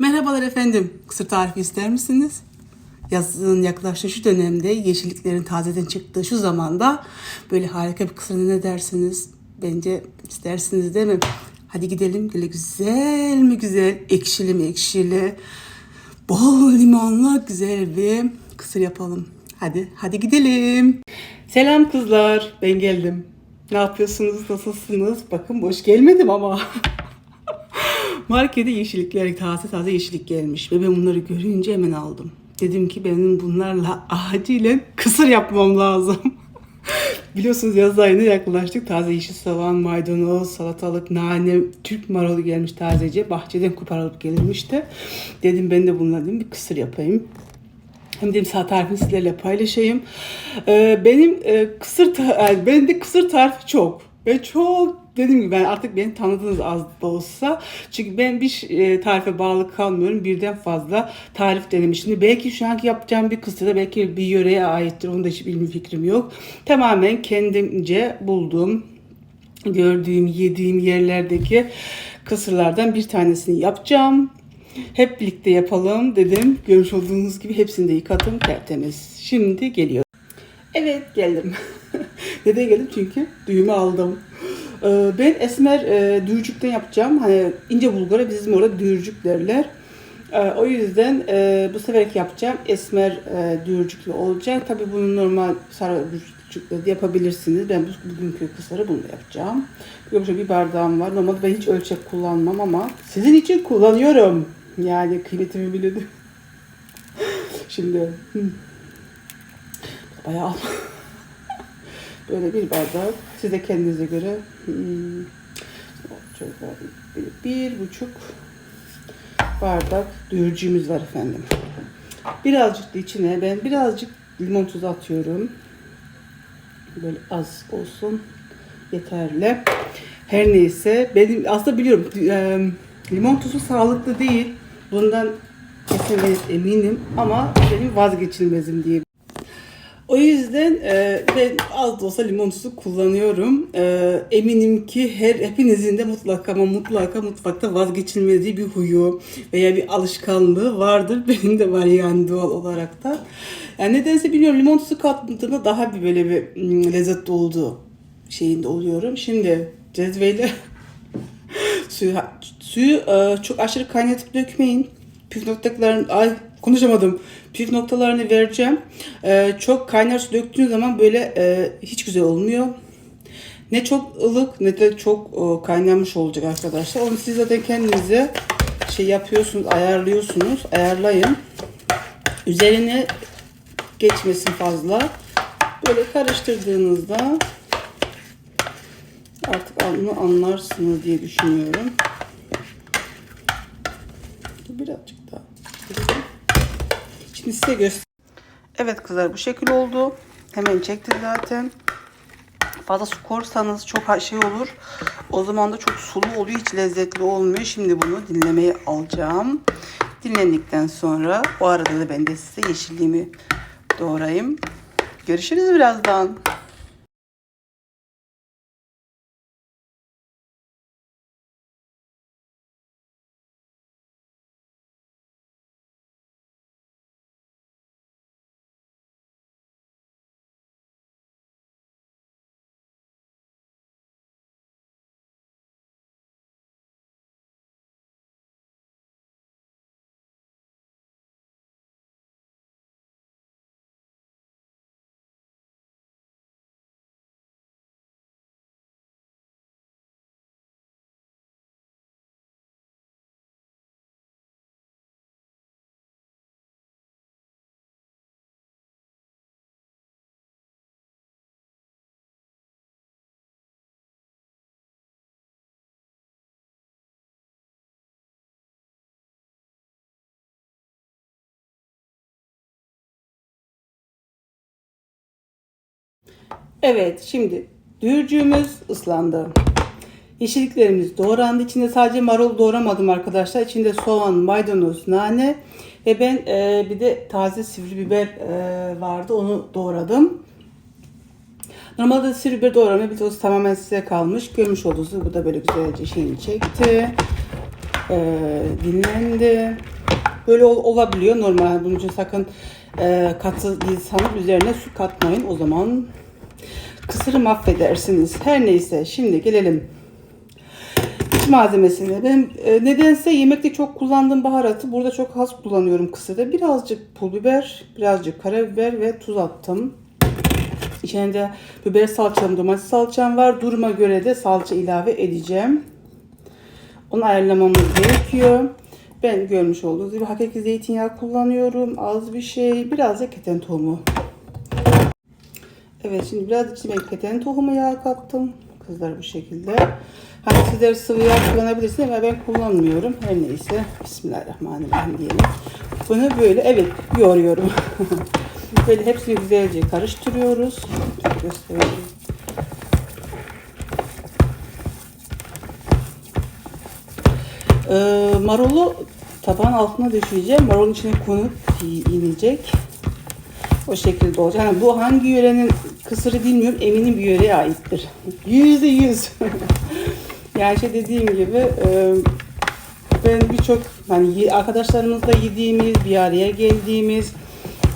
Merhabalar efendim. Kısır tarifi ister misiniz? Yazın yaklaştığı şu dönemde yeşilliklerin tazeden çıktığı şu zamanda böyle harika bir kısır ne dersiniz? Bence istersiniz değil mi? Hadi gidelim böyle güzel mi güzel, ekşili mi ekşili, bol limonlu güzel bir kısır yapalım. Hadi, hadi gidelim. Selam kızlar, ben geldim. Ne yapıyorsunuz, nasılsınız? Bakın boş gelmedim ama. Markete yeşillikler, taze taze yeşillik gelmiş ve ben bunları görünce hemen aldım. Dedim ki benim bunlarla acilen kısır yapmam lazım. Biliyorsunuz yaz ayına yaklaştık. Taze yeşil soğan, maydanoz, salatalık, nane, Türk marulu gelmiş tazece. Bahçeden koparılıp gelmişti. Dedim ben de dedim, bir kısır yapayım. Hem dedim saat tarifini sizlerle paylaşayım. Ee, benim e, kısır yani benim de kısır tarifi çok. Ve çok dediğim gibi ben artık beni tanıdığınız az da olsa. Çünkü ben bir e, tarife bağlı kalmıyorum. Birden fazla tarif denemişim. Şimdi belki şu anki yapacağım bir kısırda belki bir yöreye aittir. Onda hiç bilmi fikrim yok. Tamamen kendimce bulduğum, gördüğüm, yediğim yerlerdeki kısırlardan bir tanesini yapacağım. Hep birlikte yapalım dedim. Görmüş olduğunuz gibi hepsini de yıkadım tertemiz. Şimdi geliyor. Evet geldim. Neden geldim? Çünkü düğümü aldım. Ee, Ben esmer e, dürcükten yapacağım. Hani ince bulgara bizim orada dürcük derler. Ee, O yüzden e, bu seferki yapacağım esmer e, dürcüklü olacak. Tabii bunu normal sarı dürcükle de yapabilirsiniz. Ben bu- bugünkü kısırı bunu yapacağım. Yoksa bir bardağım var. Normalde ben hiç ölçek kullanmam ama sizin için kullanıyorum. Yani kıymetimi bilin. Şimdi hmm. bayağı böyle bir bardak. Siz de kendinize göre hmm, bir, buçuk bardak dürcüğümüz var efendim. Birazcık da içine ben birazcık limon tuzu atıyorum. Böyle az olsun yeterli. Her neyse benim aslında biliyorum e, limon tuzu sağlıklı değil. Bundan kesinlikle eminim ama benim vazgeçilmezim diye. O yüzden e, ben az da olsa limon tuzu kullanıyorum. E, eminim ki her hepinizin de mutlaka ama mutlaka mutfakta vazgeçilmediği bir huyu veya bir alışkanlığı vardır. Benim de var yani doğal olarak da. Yani nedense bilmiyorum limon tuzu kattığımda daha bir böyle bir mm, lezzetli olduğu şeyinde oluyorum. Şimdi cezveyle suyu, suyu e, çok aşırı kaynatıp dökmeyin. Püf noktalarını, ay konuşamadım. Püf noktalarını vereceğim. E, çok kaynar su döktüğün zaman böyle e, hiç güzel olmuyor. Ne çok ılık ne de çok e, kaynamış olacak arkadaşlar. Onu siz zaten kendinize şey yapıyorsunuz, ayarlıyorsunuz. Ayarlayın. Üzerine geçmesin fazla. Böyle karıştırdığınızda artık onu anlarsınız diye düşünüyorum. Birazcık daha. Şimdi size göster. Evet kızlar bu şekil oldu. Hemen çekti zaten. Fazla su korsanız çok şey olur. O zaman da çok sulu oluyor. Hiç lezzetli olmuyor. Şimdi bunu dinlemeye alacağım. Dinlendikten sonra o arada da ben de size yeşilliğimi doğrayayım. Görüşürüz birazdan. Evet şimdi dürcüğümüz ıslandı. Yeşilliklerimiz doğrandı. İçinde sadece marul doğramadım arkadaşlar. İçinde soğan, maydanoz, nane ve ben e, bir de taze sivri biber e, vardı. Onu doğradım. Normalde sivri biber doğramaya bir toz tamamen size kalmış. Görmüş olduğunuz bu da böyle güzelce şeyini çekti. Ee, dinlendi. Böyle ol- olabiliyor normal. Bunun için sakın e, katı değil sanıp üzerine su katmayın. O zaman kısırı mahvedersiniz. Her neyse şimdi gelelim iç malzemesine. Ben e, nedense yemekte çok kullandığım baharatı burada çok az kullanıyorum kısırda. Birazcık pul biber, birazcık karabiber ve tuz attım. İçinde biber salçam, domates salçam var. Duruma göre de salça ilave edeceğim. Onu ayarlamamız gerekiyor. Ben görmüş olduğunuz gibi hakiki zeytinyağı kullanıyorum. Az bir şey. Biraz da keten tohumu. Evet şimdi biraz içine ben keten tohumu yağı kattım. Kızlar bu şekilde. Hani sizler sıvı yağ kullanabilirsiniz ama ben kullanmıyorum. Her neyse. Bismillahirrahmanirrahim diyelim. Bunu böyle evet yoğuruyorum. böyle hepsini güzelce karıştırıyoruz. Göstereyim. Ee, marulu tabağın altına düşüreceğim. Marulun içine konup inecek. O şekilde olacak. Yani bu hangi yörenin kısırı bilmiyorum. Eminim bir yöreye aittir. Yüzde yüz. yani şey dediğim gibi e, ben birçok hani arkadaşlarımızla yediğimiz, bir araya geldiğimiz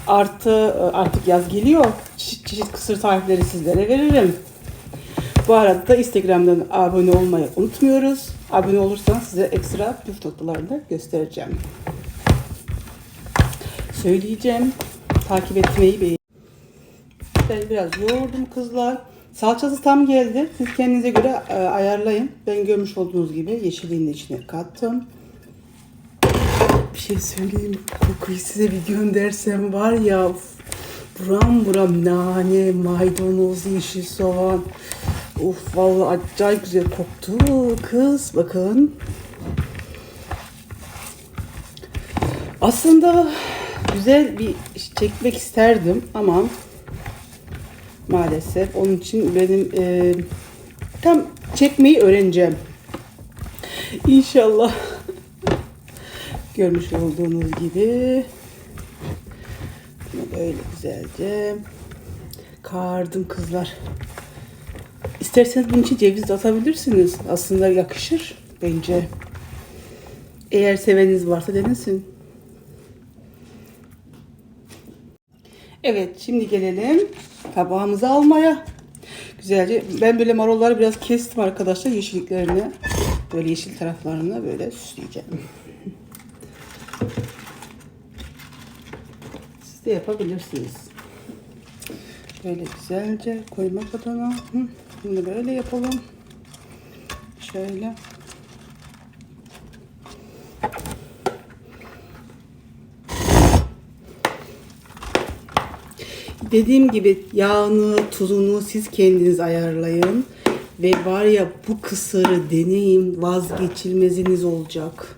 artı e, artık yaz geliyor. Çeşit çeşit kısır tarifleri sizlere veririm. Bu arada da Instagram'dan abone olmayı unutmuyoruz. Abone olursanız size ekstra püf noktalarını da göstereceğim. Söyleyeceğim. Takip etmeyi beğenin. Ben biraz yoğurdum kızlar. Salçası tam geldi. Siz kendinize göre e, ayarlayın. Ben görmüş olduğunuz gibi yeşilliğini de içine kattım. Bir şey söyleyeyim. Kokuyu size bir göndersem var ya buram buram nane, maydanoz, yeşil soğan. Uf vallahi acayip güzel koktu kız. Bakın. Aslında güzel bir çekmek isterdim ama maalesef onun için benim e, tam çekmeyi öğreneceğim. İnşallah. Görmüş olduğunuz gibi böyle güzelce kardım kızlar. İsterseniz bunun için ceviz de atabilirsiniz. Aslında yakışır bence. Eğer seveniniz varsa denesin. Evet şimdi gelelim tabağımızı almaya. Güzelce ben böyle marulları biraz kestim arkadaşlar yeşilliklerini. Böyle yeşil taraflarını böyle süsleyeceğim. Siz de yapabilirsiniz. Böyle güzelce koymak adına. Bunu böyle yapalım. Şöyle. Dediğim gibi yağını, tuzunu siz kendiniz ayarlayın. Ve var ya bu kısırı deneyin vazgeçilmeziniz olacak.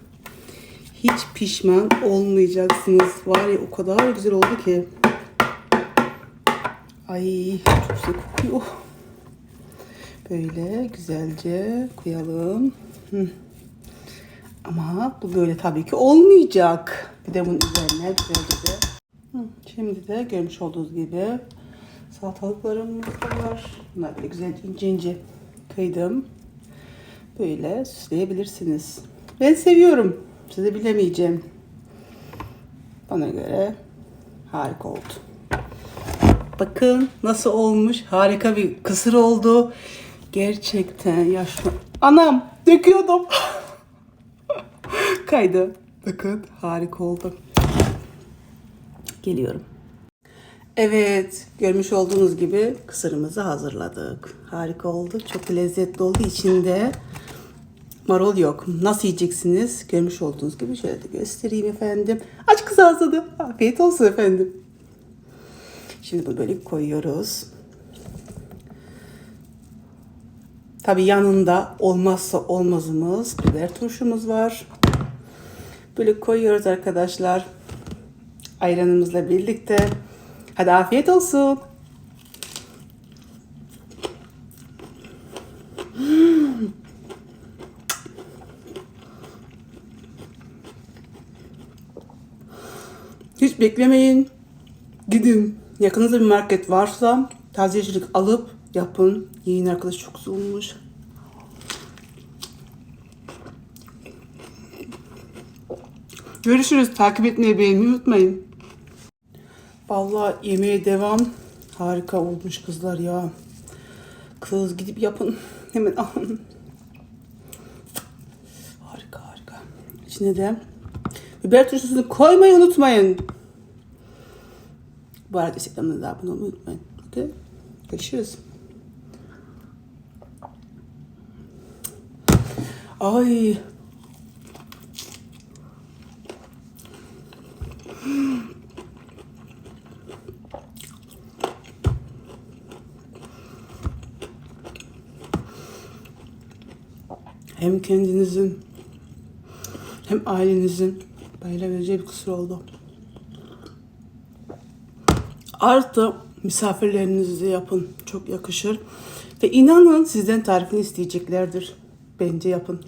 Hiç pişman olmayacaksınız. Var ya o kadar güzel oldu ki. Ay çok güzel kokuyor. Böyle güzelce koyalım. Hı. Ama bu böyle tabii ki olmayacak. Bir de bunun üzerine güzelce de. Şimdi de görmüş olduğunuz gibi salatalıklarımız da var. Bunlar böyle güzel ince ince kıydım. Böyle süsleyebilirsiniz. Ben seviyorum. Size bilemeyeceğim. Bana göre harika oldu. Bakın nasıl olmuş. Harika bir kısır oldu. Gerçekten ya şu... Anam döküyordum. Kaydı. Bakın harika oldu. Geliyorum. Evet, görmüş olduğunuz gibi kısırımızı hazırladık. Harika oldu. Çok lezzetli oldu. İçinde marul yok. Nasıl yiyeceksiniz? Görmüş olduğunuz gibi şöyle de göstereyim efendim. Aç kız ağzını. Afiyet olsun efendim. Şimdi bunu böyle koyuyoruz. Tabi yanında olmazsa olmazımız biber turşumuz var. Böyle koyuyoruz arkadaşlar. Ayranımızla birlikte. Hadi afiyet olsun. Hiç beklemeyin. Gidin. Yakınızda bir market varsa taze yeşillik alıp yapın. Yiyin arkadaş çok güzel olmuş. Görüşürüz. Takip etmeyi beğenmeyi unutmayın. Vallahi yemeğe devam. Harika olmuş kızlar ya. Kız gidip yapın. Hemen alın. Harika harika. İçine de biber turşusunu koymayı unutmayın. Bu arada Instagram'da da abone olmayı unutmayın. Okey? Görüşürüz. Ay. Hem kendinizin hem ailenizin bayılabileceği bir kusur oldu. Artı misafirlerinizi yapın. Çok yakışır. Ve inanın sizden tarifini isteyeceklerdir. Bence yapın.